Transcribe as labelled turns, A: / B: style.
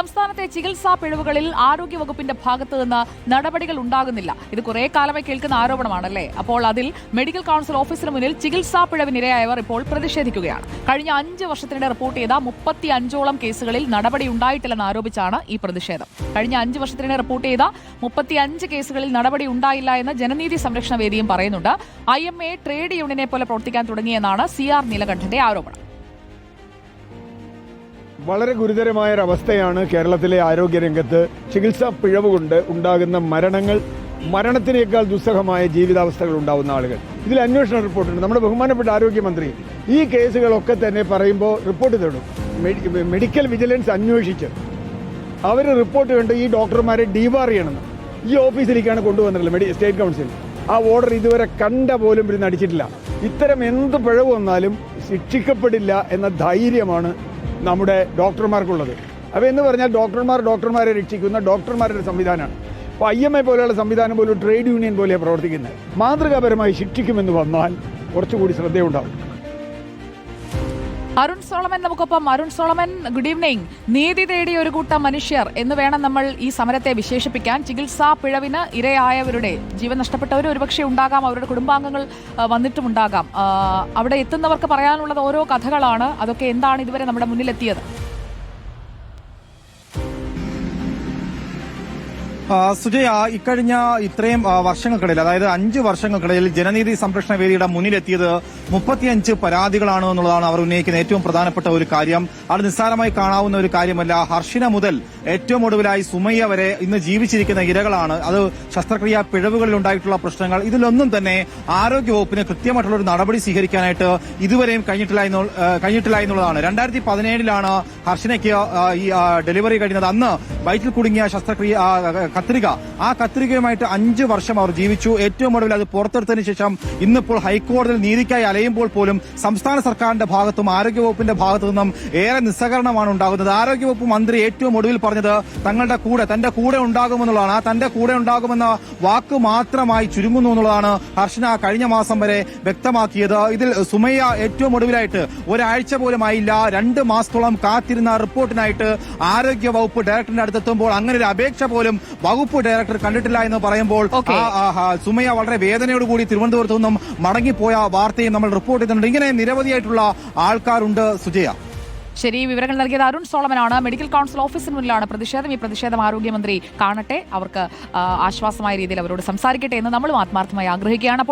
A: സംസ്ഥാനത്തെ ചികിത്സാ പിഴവുകളിൽ ആരോഗ്യവകുപ്പിന്റെ ഭാഗത്തു നിന്ന് നടപടികൾ ഉണ്ടാകുന്നില്ല. ഇത് കുറെ കാലമായി കേൾക്കുന്ന ആരോപണമാണല്ലേ? അപ്പോൾ അതിൽ മെഡിക്കൽ കൗൺസിൽ ഓഫീസിന് മുന്നിൽ ചികിത്സാ പിഴവിനിരയായവർ ഇപ്പോൾ പ്രതിഷേധിക്കുകയാണ്. കഴിഞ്ഞ അഞ്ച് വർഷത്തിനിടെ റിപ്പോർട്ട് ചെയ്ത മുപ്പത്തി അഞ്ചോളം കേസുകളിൽ നടപടി ഉണ്ടായിട്ടില്ലെന്ന് ആരോപിച്ചാണ് ഈ പ്രതിഷേധം. കഴിഞ്ഞ അഞ്ച് വർഷത്തിനിടെ റിപ്പോർട്ട് ചെയ്ത മുപ്പത്തി അഞ്ച് കേസുകളിൽ നടപടി ഉണ്ടായില്ല എന്ന് ജനനീതി സംരക്ഷണ വേദിയും പറയുന്നുണ്ട്. ഐ എം എ ട്രേഡ് യൂണിയനെ പോലെ പ്രവർത്തിക്കാൻ തുടങ്ങിയെന്നാണ് സി ആർ നീലകണ്ഠന്റെ ആരോപണം.
B: വളരെ ഗുരുതരമായ ഒരവസ്ഥയാണ് കേരളത്തിലെ ആരോഗ്യരംഗത്ത് ചികിത്സാ പിഴവ് കൊണ്ട് ഉണ്ടാകുന്ന മരണങ്ങൾ മരണത്തിനേക്കാൾ ദുസ്സഹമായ ജീവിതാവസ്ഥകൾ ഉണ്ടാവുന്ന ആളുകൾ. ഇതിൽ അന്വേഷണ റിപ്പോർട്ടുണ്ട്. നമ്മുടെ ബഹുമാനപ്പെട്ട ആരോഗ്യമന്ത്രി ഈ കേസുകളൊക്കെ തന്നെ പറയുമ്പോൾ റിപ്പോർട്ട് തേടും. മെഡിക്കൽ വിജിലൻസ് അന്വേഷിച്ച് അവർ റിപ്പോർട്ട് കണ്ട് ഈ ഡോക്ടർമാരെ ഡീവാർ ചെയ്യണമെന്ന് ഈ ഓഫീസിലേക്കാണ് കൊണ്ടുവന്നിട്ടുള്ളത് മെഡി സ്റ്റേറ്റ് കൗൺസിൽ. ആ ഓർഡർ ഇതുവരെ കണ്ട പോലും ഇരുന്ന് അടിച്ചിട്ടില്ല. ഇത്തരം എന്ത് പിഴവ് വന്നാലും ശിക്ഷിക്കപ്പെടില്ല എന്ന ധൈര്യമാണ് നമ്മുടെ ഡോക്ടർമാർക്കുള്ളത്. അപ്പോൾ എന്ന് പറഞ്ഞാൽ ഡോക്ടർമാർ ഡോക്ടർമാരെ രക്ഷിക്കുന്ന ഡോക്ടർമാരുടെ സംവിധാനമാണ്. അപ്പോൾ ഐ എം എ പോലെയുള്ള സംവിധാനം പോലും ട്രേഡ് യൂണിയൻ പോലെയാണ് പ്രവർത്തിക്കുന്നത്. മാതൃകാപരമായി ശിക്ഷിക്കുമെന്ന് വന്നാൽ കുറച്ചുകൂടി ശ്രദ്ധയുണ്ടാവും.
A: അരുൺ സോളമൻ നമുക്കൊപ്പം. അരുൺ സോളമൻ ഗുഡ് ഈവനിങ് നീതി തേടിയ ഒരു കൂട്ടം മനുഷ്യർ എന്ന് വേണം നമ്മൾ ഈ സമരത്തെ വിശേഷിപ്പിക്കാൻ. ചികിത്സാ പിഴവിന് ഇരയായവരുടെ ജീവൻ നഷ്ടപ്പെട്ടവർ ഒരുപക്ഷെ ഉണ്ടാകാം. അവരുടെ കുടുംബാംഗങ്ങൾ വന്നിട്ടുമുണ്ടാകാം അവിടെ എത്തുന്നവർക്ക് പറയാനുള്ളത് ഓരോ കഥകളാണ്. അതൊക്കെ എന്താണ് ഇതുവരെ നമ്മുടെ മുന്നിലെത്തിയത്?
C: സുജയ ഇക്കഴിഞ്ഞ ഇത്രയും വർഷങ്ങൾക്കിടയിൽ അതായത് അഞ്ച് വർഷങ്ങൾക്കിടയിൽ ജനനീതി സംരക്ഷണ വേദിയുടെ മുന്നിലെത്തിയത് മുപ്പത്തിയഞ്ച് പരാതികളാണ് എന്നുള്ളതാണ് അവർ ഉന്നയിക്കുന്ന ഏറ്റവും പ്രധാനപ്പെട്ട ഒരു കാര്യം. അത് നിസ്സാരമായി കാണാവുന്ന ഒരു കാര്യമല്ല. ഹർഷിന മുതൽ ഏറ്റവും ഒടുവിലായി സുമയ്യ വരെ ഇന്ന് ജീവിച്ചിരിക്കുന്ന ഇരകളാണ്. അത് ശസ്ത്രക്രിയ പിഴവുകളിൽ ഉണ്ടായിട്ടുള്ള പ്രശ്നങ്ങൾ. ഇതിലൊന്നും തന്നെ ആരോഗ്യവകുപ്പിന് കൃത്യമായിട്ടുള്ള ഒരു നടപടി സ്വീകരിക്കാനായിട്ട് ഇതുവരെയും കഴിഞ്ഞിട്ടില്ല കഴിഞ്ഞിട്ടില്ല എന്നുള്ളതാണ്. രണ്ടായിരത്തി പതിനേഴിലാണ് ഹർഷിനയ്ക്ക് ഈ ഡെലിവറി കഴിഞ്ഞത്. അന്ന് വയറ്റിൽ കുടുങ്ങിയ ശസ്ത്രക്രിയ കത്രിക. ആ കത്രികയുമായിട്ട് അഞ്ച് വർഷം അവർ ജീവിച്ചു. ഏറ്റവും ഒടുവിൽ അത് പുറത്തെടുത്തതിന് ശേഷം ഇന്നിപ്പോൾ ഹൈക്കോടതിയിൽ നീതിക്കായി അലയുമ്പോൾ പോലും സംസ്ഥാന സർക്കാരിന്റെ ഭാഗത്തും ആരോഗ്യവകുപ്പിന്റെ ഭാഗത്തു നിന്നും ഏറെ നിസ്സഹകരണമാണ് ഉണ്ടാകുന്നത്. ആരോഗ്യവകുപ്പ് മന്ത്രി ഏറ്റവും ഒടുവിൽ പറഞ്ഞത് തങ്ങളുടെ കൂടെ തന്റെ കൂടെ ഉണ്ടാകുമെന്നുള്ളതാണ്. ആ തന്റെ കൂടെ ഉണ്ടാകുമെന്ന വാക്ക് മാത്രമായി ചുരുങ്ങുന്നു എന്നുള്ളതാണ് ഹർഷന കഴിഞ്ഞ മാസം വരെ വ്യക്തമാക്കിയത്. ഇതിൽ സുമയ്യ ഏറ്റവും ഒടുവിലായിട്ട് ഒരാഴ്ച പോലും ആയില്ല. രണ്ട് മാസത്തോളം കാത്തിരുന്ന റിപ്പോർട്ടിനായിട്ട് ആരോഗ്യ വകുപ്പ് ഡയറക്ടറിന്റെ അടുത്തെത്തുമ്പോൾ അങ്ങനെ ഒരു അപേക്ഷ പോലും വകുപ്പ് ഡയറക്ടർ കണ്ടിട്ടില്ല എന്ന് പറയുമ്പോൾ സുമയ വളരെ വേദനയോടുകൂടി തിരുവനന്തപുരത്തു നിന്നും മടങ്ങിപ്പോയ വാർത്തയും നമ്മൾ റിപ്പോർട്ട് ചെയ്തിട്ടുണ്ട്. ഇങ്ങനെ നിരവധിയായിട്ടുള്ള ആൾക്കാരുണ്ട് സുജയ.
A: ശരി വിവരങ്ങൾ നൽകിയത് അരുൺ സോളമനാണ്. മെഡിക്കൽ കൗൺസിൽ ഓഫീസിന് മുന്നിലാണ് പ്രതിഷേധം. ഈ പ്രതിഷേധം ആരോഗ്യമന്ത്രി കാണട്ടെ. അവർക്ക് ആശ്വാസമായ രീതിയിൽ അവരോട് സംസാരിക്കട്ടെ എന്ന് നമ്മളും ആത്മാർത്ഥമായി ആഗ്രഹിക്കുകയാണ്.